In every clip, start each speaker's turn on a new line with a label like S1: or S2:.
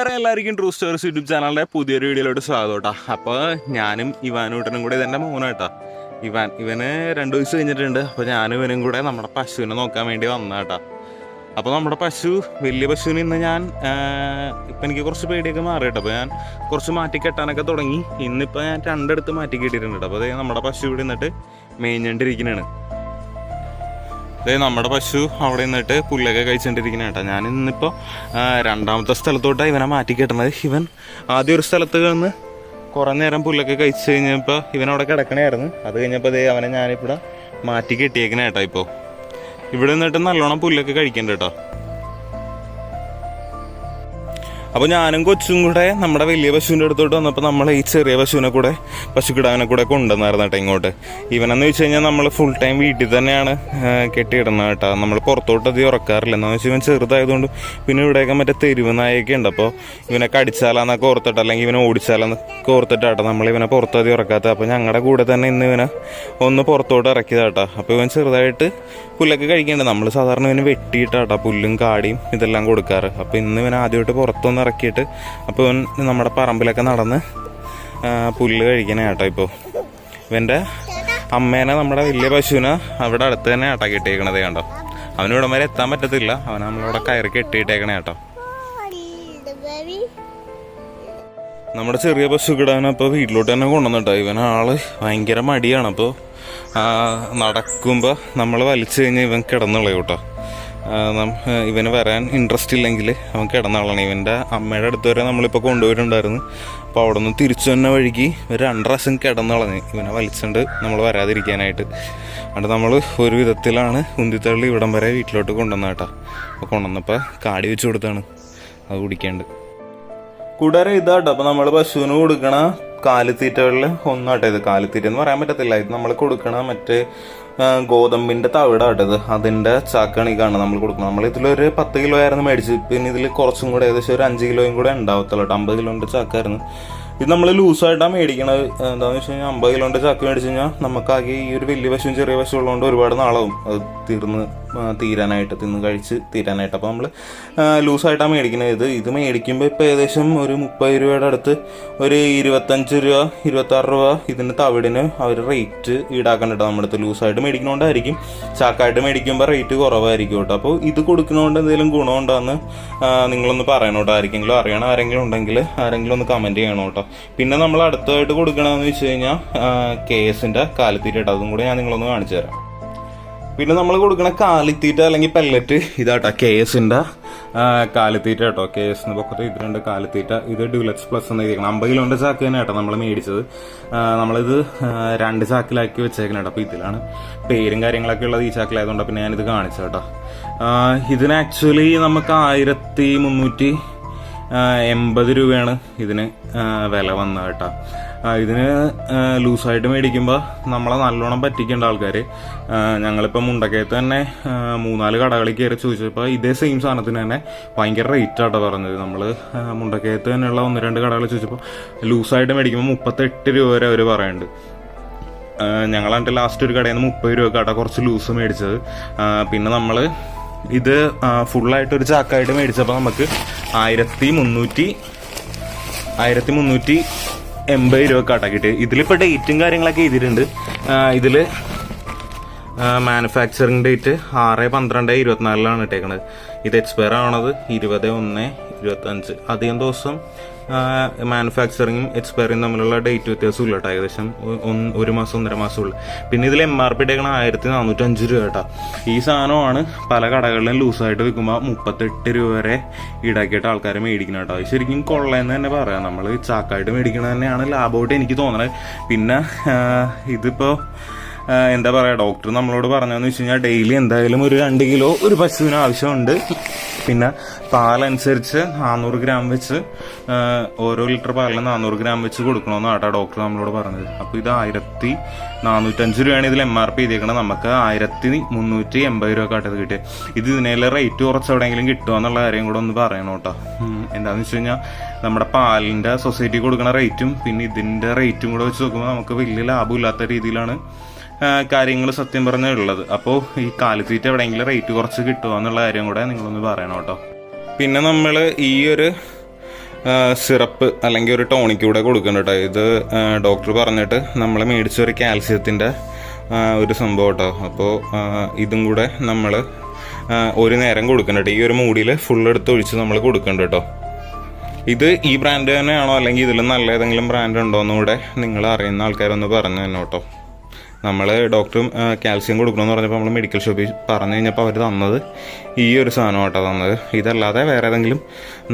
S1: കൂട്ടുകാരെ എല്ലാവർക്കും true stories YouTube ചാനലിന്റെ പുതിയൊരു വീഡിയോയിലോട്ട് സ്വാഗതം കേട്ടോ. അപ്പോൾ ഞാനും ഇവാനൂട്ടനും കൂടെ ഇതെന്റെ മോനാട്ടോ ഇവാൻ ഇവന് രണ്ട് വയസ്സ് കഴിഞ്ഞിട്ടുണ്ട്. അപ്പോൾ ഞാനും ഇവനും കൂടെ നമ്മുടെ പശുവിനെ നോക്കാൻ വേണ്ടി വന്നാട്ടാ അപ്പോൾ നമ്മുടെ പശു വലിയ പശുവിന് ഇന്ന് ഞാൻ ഇപ്പം എനിക്ക് കുറച്ച് പേടിയൊക്കെ മാറി കേട്ടോ. അപ്പോൾ ഞാൻ കുറച്ച് മാറ്റി കെട്ടാനൊക്കെ തുടങ്ങി. ഇന്നിപ്പോൾ ഞാൻ രണ്ടെടുത്ത് മാറ്റി കെട്ടിയിട്ടുണ്ട് കേട്ടോ. അപ്പോൾ അതായത് നമ്മുടെ പശു ഇവിടെ നിന്നിട്ട് മേഞ്ഞണ്ടിരിക്കുന്നതാണ് അതെ നമ്മുടെ പശു അവിടെ നിന്നിട്ട് പുല്ലൊക്കെ കഴിച്ചുകൊണ്ടിരിക്കുന്ന കേട്ടോ. ഞാൻ ഇന്നിപ്പോൾ രണ്ടാമത്തെ സ്ഥലത്തോട്ടാണ് ഇവനെ മാറ്റി കെട്ടണത്. ഇവൻ ആദ്യ ഒരു സ്ഥലത്ത് നിന്ന് കുറേ നേരം പുല്ലൊക്കെ കഴിച്ചു കഴിഞ്ഞപ്പോൾ ഇവനവിടെ കിടക്കണായിരുന്നു അത് കഴിഞ്ഞപ്പോൾ ദേ അവനെ ഞാനിവിടെ മാറ്റി കെട്ടിയേക്കണ കേട്ടോ ഇപ്പോൾ ഇവിടെ നിന്നിട്ട് നല്ലോണം പുല്ലൊക്കെ കഴിക്കണ്ട കേട്ടോ. അപ്പോൾ ഞാനും കൊച്ചും കൂടെ നമ്മുടെ വലിയ പശുവിന്റെ അടുത്തോട്ട് വന്നപ്പോൾ നമ്മൾ ഈ ചെറിയ പശുവിനെ കൂടെ പശുക്കിടാവിനെ കൂടെ കൊണ്ടുവന്നായിരുന്നു കേട്ടോ ഇങ്ങോട്ട്. ഇവനെന്ന് വെച്ച് കഴിഞ്ഞാൽ നമ്മൾ ഫുൾ ടൈം വീട്ടിൽ തന്നെയാണ് കെട്ടിയിടുന്നത് കേട്ടോ. നമ്മൾ പുറത്തോട്ട് അധികം ഉറക്കാറില്ല. എന്നാൽ വെച്ചാൽ ഇവൻ ചെറുതായതുകൊണ്ട് പിന്നെ ഇവിടെയൊക്കെ മറ്റേ തെരുവ് നായൊക്കെ ഉണ്ട്. അപ്പോൾ ഇവനെ കടിച്ചാലാന്നൊക്കെ ഓർത്തിട്ട് അല്ലെങ്കിൽ ഇവനെ ഓടിച്ചാലാന്നൊക്കെ ഓർത്തിട്ടാട്ടോ നമ്മൾ ഇവനെ പുറത്തധികം ഉറക്കാത്ത അപ്പോൾ ഞങ്ങളുടെ കൂടെ തന്നെ ഇന്ന് ഇവനെ ഒന്ന് പുറത്തോട്ട് ഇറക്കിയതാട്ടോ അപ്പോൾ ഇവൻ ചെറുതായിട്ട് പുല്ലൊക്കെ കഴിക്കേണ്ടത് നമ്മൾ സാധാരണ ഇവന് വെട്ടിയിട്ടാട്ടോ പുല്ലും കാടിയും ഇതെല്ലാം കൊടുക്കാറ്. അപ്പോൾ ഇന്ന് ഇവൻ ആദ്യമായിട്ട് പുറത്തൊന്ന് ഇറക്കിയിട്ട് അപ്പോൾ ഇവൻ നമ്മുടെ പറമ്പിലൊക്കെ നടന്ന് പുല്ല് കഴിക്കണേ കേട്ടോ ഇപ്പോൾ. ഇവന്റെ അമ്മേനെ നമ്മുടെ വലിയ പശുവിനെ അവിടെ അടുത്ത് തന്നെ ആട്ടാ കെട്ടിയേക്കണത് കണ്ടോ? അവന് ഇവിടം വരെ എത്താൻ പറ്റത്തില്ല. അവൻ നമ്മളവിടെ കയറി കെട്ടിയിട്ടേക്കണേ കേട്ടോ. നമ്മുടെ ചെറിയ പശു കിടാനപ്പോൾ വീട്ടിലോട്ട് തന്നെ കൊണ്ടുവന്നിട്ടോ. ഇവൻ ആൾ ഭയങ്കര മടിയാണ് അപ്പോൾ നടക്കുമ്പോൾ നമ്മൾ വലിച്ചു കഴിഞ്ഞാൽ ഇവൻ കിടന്നുള്ളൂ കേട്ടോ. ഇവന് വരാൻ ഇൻട്രസ്റ്റ് ഇല്ലെങ്കിൽ അവൻ കിടന്നാളാണ് ഇവന്റെ അമ്മയുടെ അടുത്ത് വരെ നമ്മളിപ്പോൾ കൊണ്ടുപോയിട്ടുണ്ടായിരുന്നു. അപ്പോൾ അവിടെ നിന്ന് തിരിച്ചു തന്നെ വഴിക്ക് ഒരു രണ്ടു കിടന്നളഞ്ഞ് ഇവനെ വലിച്ചുകൊണ്ട് നമ്മൾ വരാതിരിക്കാനായിട്ട്. എന്നിട്ട് നമ്മൾ ഒരു വിധത്തിലാണ് ഉന്തിത്തള്ളി ഇവിടം വരെ വീട്ടിലോട്ട് കൊണ്ടുവന്ന കേട്ടോ. അപ്പോൾ കൊണ്ടുവന്നപ്പോൾ കാടി വെച്ച് കൊടുത്താണ്. അത് കുടിക്കാണ്ട്. കൂടാതെ ഇതാട്ടോ അപ്പോൾ നമ്മൾ പശുവിന് കൊടുക്കണ കാലിത്തീറ്റകളിൽ ഒന്നാട്ടോ ഇത്. കാലിത്തീറ്റ എന്ന് പറയാൻ പറ്റത്തില്ല. ഇത് നമ്മൾ കൊടുക്കണ മറ്റേ ആ, ഗോതമ്പിന്റെ തവിടാട്ടോ ഇത്. അതിന്റെ ചാക്കാണ് ഈ കാണുന്നത് നമ്മൾ കൊടുക്കുന്നത്. നമ്മൾ ഇതിലൊരു പത്ത് കിലോ ആയിരുന്നു മേടിച്ചത്. പിന്നെ ഇതിൽ കുറച്ചും കൂടെ ഏകദേശം ഒരു അഞ്ച് കിലോയും കൂടെ ഉണ്ടാവത്തുള്ളൂ കേട്ടോ. അമ്പത് കിലോന്റെ ചാക്കായിരുന്നു. ഇത് നമ്മൾ ലൂസായിട്ടാണ് മേടിക്കണത്. എന്താണെന്ന് വെച്ച് കഴിഞ്ഞാൽ അമ്പത് കിലോന്റെ ചാക്ക് മേടിച്ച് കഴിഞ്ഞാൽ നമുക്കാകെ ഈ ഒരു വലിയ പശുവും ചെറിയ പശു ഉള്ളതുകൊണ്ട് ഒരുപാട് നാളാവും. അത് തീർന്ന് തീരാനായിട്ട് തിന്ന് കഴിച്ച് തീരാനായിട്ട്. അപ്പോൾ നമ്മൾ ലൂസായിട്ടാണ് മേടിക്കുന്നത്. ഇത് ഇത് മേടിക്കുമ്പോൾ ഇപ്പോൾ ഏകദേശം ഒരു മുപ്പത് രൂപയുടെ അടുത്ത് ഒരു ഇരുപത്തഞ്ച് രൂപ ഇരുപത്താറ് രൂപ ഇതിന്റെ തവിടിന് അവർ റേറ്റ് ഈടാക്കുന്നുണ്ട് നമ്മുടെ അടുത്ത് ലൂസായിട്ട് മേടിക്കുന്നതുകൊണ്ടായിരിക്കും ചാക്കായിട്ട് മേടിക്കുമ്പോൾ റേറ്റ് കുറവായിരിക്കും കേട്ടോ. അപ്പോൾ ഇത് കൊടുക്കുന്നതുകൊണ്ട് എന്തെങ്കിലും ഗുണമുണ്ടോയെന്ന് നിങ്ങളൊന്ന് പറയണം കേട്ടോ. ആർക്കെങ്കിലും അറിയണം ആരെങ്കിലും ഉണ്ടെങ്കിൽ ആരെങ്കിലും ഒന്ന് കമന്റ് ചെയ്യണം കേട്ടോ. പിന്നെ നമ്മൾ അടുത്തതായിട്ട് കൊടുക്കണമെന്ന് വെച്ച് കഴിഞ്ഞാൽ കെ എസിന്റെ കാലത്തീറ്റ കേട്ടോ അതും കൂടെ ഞാൻ നിങ്ങളൊന്ന് കാണിച്ചു തരാം. പിന്നെ നമ്മൾ കൊടുക്കുന്ന കാലിത്തീറ്റ അല്ലെങ്കിൽ പെല്ലറ്റ് ഇതാട്ടോ കെ എസിന്റെ കാലിത്തീറ്റ കേട്ടോ. കെ എസ് പൊക്കത്ത് ഇത് രണ്ട് കാലിത്തീറ്റ. ഇത് ഡ്യൂലക്സ് പ്ലസ് എന്ന് എഴുതിയിരിക്കണം അമ്പത് കിലോന്റെ ചാക്ക് തന്നെ കേട്ടോ നമ്മൾ മേടിച്ചത്. നമ്മളിത് രണ്ട് ചാക്കിലാക്കി വെച്ചേക്കണം കേട്ടോ. അപ്പോൾ ഇതിലാണ് പേരും കാര്യങ്ങളൊക്കെ ഉള്ളത് ഈ ചാക്കിലായതുകൊണ്ട് പിന്നെ ഞാനിത് കാണിച്ചു കേട്ടോ. ഇതിന് ആക്ച്വലി നമുക്ക് ആയിരത്തി മുന്നൂറ്റി എൺപത് രൂപയാണ് ഇതിന് വില വന്നത് കേട്ടോ. ഇതിന് ലൂസായിട്ട് മേടിക്കുമ്പോൾ നമ്മളെ നല്ലോണം പറ്റിക്കേണ്ട ആൾക്കാർ ഞങ്ങളിപ്പോൾ മുണ്ടക്കയത്ത് തന്നെ മൂന്നാൽ കടകളിൽ കയറി ചോദിച്ചപ്പോൾ ഇതേ സെയിം സാധനത്തിന് തന്നെ ഭയങ്കര റേറ്റ് ആട്ടോ പറഞ്ഞത്. നമ്മൾ മുണ്ടക്കയത്ത് തന്നെയുള്ള ഒന്ന് രണ്ട് കടകളിൽ ചോദിച്ചപ്പോൾ ലൂസായിട്ട് മേടിക്കുമ്പോൾ മുപ്പത്തെട്ട് രൂപ വരെ അവർ പറയുന്നുണ്ട് ഞങ്ങളാണ്ട് ലാസ്റ്റ് ഒരു കടയിൽ നിന്ന് മുപ്പത് രൂപ കട കുറച്ച് ലൂസ് മേടിച്ചത്. പിന്നെ നമ്മൾ ഇത് ഫുള്ളായിട്ട് ഒരു ചാക്കായിട്ട് മേടിച്ചപ്പോൾ നമുക്ക് ആയിരത്തി മുന്നൂറ്റി ആയിരത്തി മുന്നൂറ്റി എൺപത് രൂപ കട കിട്ടി ഇതിലിപ്പോൾ ഡേറ്റും കാര്യങ്ങളൊക്കെ എഴുതിയിട്ടുണ്ട്. ഇതിൽ മാനുഫാക്ചറിങ് ഡേറ്റ് ആറ് പന്ത്രണ്ട് ഇരുപത്തിനാലിലാണ് ഇട്ടേക്കുന്നത് ഇത് എക്സ്പയർ ആവണത് ഇരുപത് ഒന്ന് ഇരുപത്തഞ്ച് അധികം ദിവസം മാനുഫാക്ചറിങ്ങും എക്സ്പയറിങ് തമ്മിലുള്ള ഡേറ്റ് വ്യത്യാസം ഇല്ല കേട്ടോ ഏകദേശം ഒന്ന് ഒരു മാസം ഒന്നര മാസം ഉള്ളു. പിന്നെ ഇതിൽ എം ആർ പി ഇട്ടേക്കണ ആയിരത്തി നാനൂറ്റഞ്ച് രൂപ കേട്ടോ ഈ സാധനമാണ് പല കടകളിലും ലൂസായിട്ട് വിൽക്കുമ്പോൾ മുപ്പത്തെട്ട് രൂപ വരെ ഈടാക്കിയിട്ട് ആൾക്കാർ മേടിക്കണം കേട്ടോ ശരിക്കും കൊള്ളയെന്ന് തന്നെ പറയാം. നമ്മൾ ചാക്കായിട്ട് മേടിക്കണത് തന്നെയാണ് ലാഭമായിട്ട് എനിക്ക് തോന്നണത്. പിന്നെ ആ, ഇതിപ്പോ ആ, എന്താ പറയാ ഡോക്ടർ നമ്മളോട് പറഞ്ഞതെന്ന് വെച്ച് കഴിഞ്ഞാൽ ഡെയിലി എന്തായാലും ഒരു രണ്ട് കിലോ ഒരു പശുവിന് ആവശ്യമുണ്ട്. പിന്നെ പാലനുസരിച്ച് നാനൂറ് ഗ്രാം വെച്ച് ഓരോ ലിറ്റർ പാലിന് നാനൂറ് ഗ്രാം വെച്ച് കൊടുക്കണമെന്ന് ആട്ടാ ഡോക്ടർ നമ്മളോട് പറഞ്ഞത്. അപ്പോൾ ഇത് ആയിരത്തി നാനൂറ്റഞ്ച് രൂപയാണ് ഇതിൽ എം ആർ പി ചെയ്തേക്കുന്നത് നമുക്ക് ആയിരത്തി മുന്നൂറ്റി എൺപത് രൂപ കാട്ടത് കിട്ടിയത് ഇത് ഇതിനെല്ലാം റേറ്റ് കുറച്ച് എവിടെയെങ്കിലും കിട്ടുമോ എന്നുള്ള കാര്യം കൂടെ ഒന്ന് പറയണം കേട്ടോ. എന്താണെന്ന് വെച്ച് കഴിഞ്ഞാൽ നമ്മുടെ പാലിന്റെ സൊസൈറ്റി കൊടുക്കുന്ന റേറ്റും പിന്നെ ഇതിന്റെ റേറ്റും കൂടെ വെച്ച് നോക്കുമ്പോൾ നമുക്ക് വലിയ ലാഭമില്ലാത്ത രീതിയിലാണ് കാര്യങ്ങൾ സത്യം പറഞ്ഞേ ഉള്ളത്. അപ്പോൾ ഈ കാലിത്തീറ്റ എവിടെയെങ്കിലും റേറ്റ് കുറച്ച് കിട്ടുമോ എന്നുള്ള കാര്യം കൂടെ നിങ്ങളൊന്ന് പറയണം കേട്ടോ. പിന്നെ നമ്മൾ ഈ ഒരു സിറപ്പ് അല്ലെങ്കിൽ ഒരു ടോണിക് കൂടെ കൊടുക്കുന്നുണ്ട് കേട്ടോ. ഇത് ഡോക്ടർ പറഞ്ഞിട്ട് നമ്മൾ മേടിച്ച ഒരു കാൽസ്യത്തിന്റെ ഒരു സംഭവം കേട്ടോ. അപ്പോൾ ഇതും കൂടെ നമ്മൾ ഒരു നേരം കൊടുക്കുന്നുണ്ട് ഈ ഒരു മൂടിയിൽ ഫുൾ എടുത്ത് ഒഴിച്ച് നമ്മൾ കൊടുക്കുന്നുണ്ട് കേട്ടോ. ഇത് ഈ ബ്രാൻഡ് തന്നെയാണോ? അല്ലെങ്കിൽ ഇതിൽ നല്ല ഏതെങ്കിലും ബ്രാൻഡ് ഉണ്ടോ എന്നുകൂടെ നിങ്ങൾ അറിയുന്ന ആൾക്കാരൊന്ന് പറഞ്ഞു തന്നെ കേട്ടോ. നമ്മൾ ഡോക്ടറും കാൽസ്യം കൊടുക്കണമെന്ന് പറഞ്ഞപ്പോൾ നമ്മൾ മെഡിക്കൽ ഷോപ്പിൽ പറഞ്ഞു കഴിഞ്ഞപ്പോൾ അവർ തന്നത് ഈ ഒരു സാധനം കേട്ടോ തന്നത്. ഇതല്ലാതെ വേറെ ഏതെങ്കിലും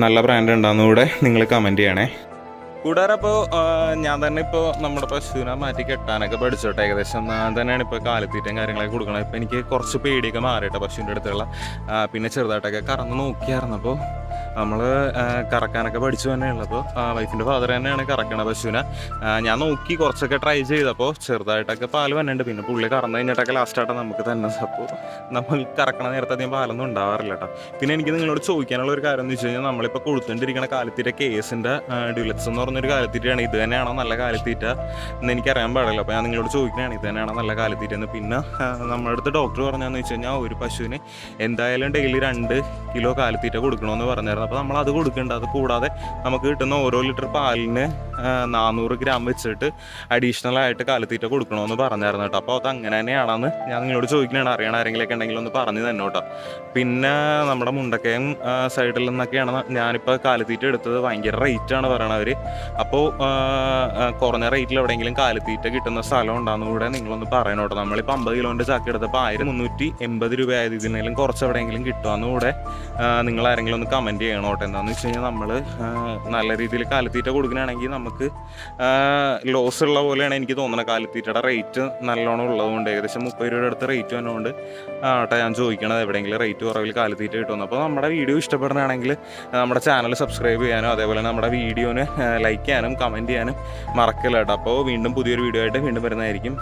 S1: നല്ല ബ്രാൻഡ് ഉണ്ടോയെന്നുകൂടെ നിങ്ങൾ കമന്റ് ചെയ്യണേ. കൂടാതെ അപ്പോൾ ഞാൻ തന്നെ ഇപ്പോൾ നമ്മുടെ പശുവിനെ മാറ്റി കെട്ടാനൊക്കെ പഠിച്ചോട്ടെ. ഏകദേശം ഞാൻ തന്നെയാണ് ഇപ്പോൾ കാലത്തീറ്റയും കാര്യങ്ങളൊക്കെ കൊടുക്കണം ഇപ്പോൾ എനിക്ക് കുറച്ച് പേടിയൊക്കെ മാറിയിട്ടോ പശുവിന്റെ അടുത്തുള്ള പിന്നെ ചെറുതായിട്ടൊക്കെ കറന്ന് നോക്കിയായിരുന്നു. അപ്പോൾ നമ്മൾ കറക്കാനൊക്കെ പഠിച്ചു തന്നെയുള്ളൂ അപ്പോൾ വൈഫിന്റെ ഫാദർ തന്നെയാണ് കറക്കണ പശുവിനെ ഞാൻ നോക്കി കുറച്ചൊക്കെ ട്രൈ ചെയ്തപ്പോൾ ചെറുതായിട്ടൊക്കെ പാൽ വന്നിട്ടുണ്ട്. പിന്നെ പുള്ളി കറന്നു കഴിഞ്ഞിട്ടൊക്കെ ലാസ്റ്റായിട്ട് നമുക്ക് തന്നെ. അപ്പോൾ നമ്മൾ കറക്കണ നേരത്തെ അധികം പാലൊന്നും ഉണ്ടാവാറില്ല കേട്ടോ. പിന്നെ എനിക്ക് നിങ്ങളോട് ചോദിക്കാനുള്ള ഒരു കാര്യം എന്ന് വെച്ച് കഴിഞ്ഞാൽ നമ്മളിപ്പോൾ കൊടുത്തുകൊണ്ടിരിക്കുന്ന കാലത്തീറ്റ കേസിന്റെ ഡ്യുലറ്റ്സ് എന്ന് പറഞ്ഞൊരു കാലിത്തീറ്റയാണ്. ഇത് തന്നെയാണോ നല്ല കാലത്തീറ്റ എന്ന് എനിക്കറിയാൻ പാടില്ല. അപ്പോൾ ഞാൻ നിങ്ങളോട് ചോദിക്കുകയാണ് ഇത് തന്നെയാണോ നല്ല കാലത്തീറ്റ എന്ന്. പിന്നെ നമ്മുടെ അടുത്ത് ഡോക്ടർ പറഞ്ഞതെന്ന് വെച്ച് കഴിഞ്ഞാൽ ഒരു പശുവിന് എന്തായാലും ഡെയിലി രണ്ട് കിലോ കാലിത്തീറ്റ കൊടുക്കണമെന്ന് പറഞ്ഞായിരുന്നു. അപ്പോൾ നമ്മൾ അത് കൊടുക്കേണ്ട. അത് കൂടാതെ നമുക്ക് കിട്ടുന്ന ഓരോ ലിറ്റർ പാലിന് നാനൂറ് ഗ്രാം വെച്ചിട്ട് അഡീഷണൽ ആയിട്ട് കാലത്തീറ്റ കൊടുക്കണമെന്ന് പറഞ്ഞായിരുന്നു കേട്ടോ. അപ്പോൾ അത് അങ്ങനെ തന്നെയാണെന്ന് ഞാൻ നിങ്ങളോട് ചോദിക്കണതാണ്. അറിയണ ആരെങ്കിലൊക്കെ ഉണ്ടെങ്കിൽ ഒന്ന് പറഞ്ഞു തന്നെ കേട്ടോ. പിന്നെ നമ്മുടെ മുണ്ടക്കയം സൈഡിൽ നിന്നൊക്കെയാണ് ഞാനിപ്പോൾ കാലത്തീറ്റ എടുത്തത്. ഭയങ്കര റേറ്റാണ് പറയണവർ അപ്പോൾ കുറഞ്ഞ റേറ്റിൽ എവിടെയെങ്കിലും കാലത്തീറ്റ കിട്ടുന്ന സ്ഥലം ഉണ്ടാകുന്ന കൂടെ നിങ്ങളൊന്ന് പറയണം കേട്ടോ. നമ്മളിപ്പോൾ അമ്പത് കിലോന്റെ ചാക്ക് എടുത്തപ്പോൾ ആയിരം മുന്നൂറ്റി എൺപത് രൂപ ഇതിനേലും കുറച്ച് എവിടെയെങ്കിലും കിട്ടുമെന്ന് കൂടെ നിങ്ങൾ ആരെങ്കിലും ഒന്ന് കമന്റ് ചെയ്യണം? കേട്ടോ. എന്താണെന്ന് വെച്ച് കഴിഞ്ഞാൽ നമ്മൾ നല്ല രീതിയിൽ കാലത്തീറ്റ കൊടുക്കുകയാണെങ്കിൽ നമുക്ക് ലോസ് ഉള്ള പോലെയാണ് എനിക്ക് തോന്നുന്നത് കാലത്തീറ്റയുടെ റേറ്റ് നല്ലോണം ഉള്ളതുകൊണ്ട് ഏകദേശം മുപ്പത് രൂപയുടെ അടുത്ത് റേറ്റ് വന്നതുകൊണ്ട് ആട്ടെ ഞാൻ ചോദിക്കണത് എവിടെയെങ്കിലും റേറ്റ് കുറവിൽ കാലത്തീറ്റ കിട്ടുമെന്ന്. അപ്പോൾ നമ്മുടെ വീഡിയോ ഇഷ്ടപ്പെടുകയാണെങ്കിൽ നമ്മുടെ ചാനൽ സബ്സ്ക്രൈബ് ചെയ്യാനും അതേപോലെ നമ്മുടെ വീഡിയോന് ലൈക്ക് ചെയ്യാനും കമന്റ് ചെയ്യാനും മറക്കില്ല കേട്ടോ. അപ്പോൾ വീണ്ടും പുതിയൊരു വീഡിയോ ആയിട്ട് വീണ്ടും വരുന്നതായിരിക്കും.